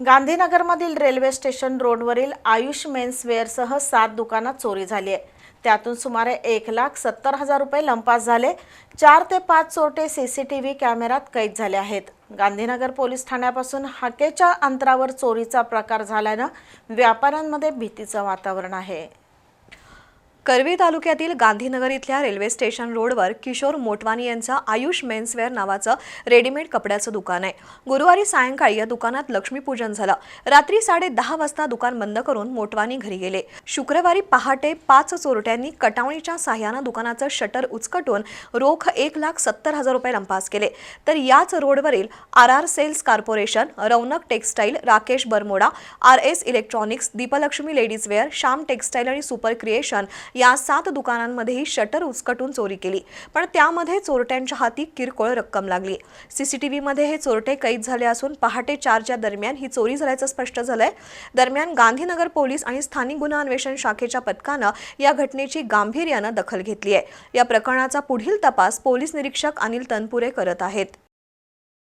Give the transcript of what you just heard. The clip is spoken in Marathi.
गांधीनगरमधील रेल्वे स्टेशन रोडवरील आयुष मेन्सवेअरसह सात दुकानात चोरी झाली आहे त्यातून सुमारे एक लाख सत्तर हजार रुपये लंपास झाले. चार ते पाच चोरटे सी सी टी व्ही कॅमेऱ्यात कैद झाले आहेत. गांधीनगर पोलीस ठाण्यापासून हाकेच्या अंतरावर चोरीचा प्रकार झाल्यानं व्यापाऱ्यांमध्ये भीतीचं वातावरण आहे. करवी तालुक्यातील गांधीनगर इथल्या रेल्वे स्टेशन रोडवर किशोर मोटवानी यांचं आयुष मेन्सवेअर नावाचं रेडीमेड कपड्याचं दुकान आहे. गुरुवारी सायंकाळी या दुकानात लक्ष्मीपूजन झालं. रात्री साडे दहा वाजता दुकान बंद करून मोटवानी घरी गेले. शुक्रवारी पहाटे पाच चोरट्यांनी कटावणीच्या साह्यानं दुकानाचं शटर उचकटून रोख एक लाख सत्तर हजार रुपये लंपास केले. तर याच रोडवरील R R sales corporation Raunak textile Rakesh Bermuda R S electronics Deeplaxmi ladies wear Shyam textile आणि सुपर क्रिएशन या सात दुकानांमध्येही शटर उचकटून चोरी केली. पण त्यामध्ये चोरट्यांच्या हाती किरकोळ रक्कम लागली. सीसीटीव्हीमध्ये हे चोरटे कैद झाले असून पहाटे चारच्या दरम्यान ही चोरी झाल्याचं स्पष्ट झालंय. दरम्यान गांधीनगर पोलीस आणि स्थानिक गुन्हा अन्वेषण शाखेच्या पथकानं या घटनेची गांभीर्यानं दखल घेतली आहे या प्रकरणाचा पुढील तपास पोलीस निरीक्षक अनिल तनपुरे करत आहेत.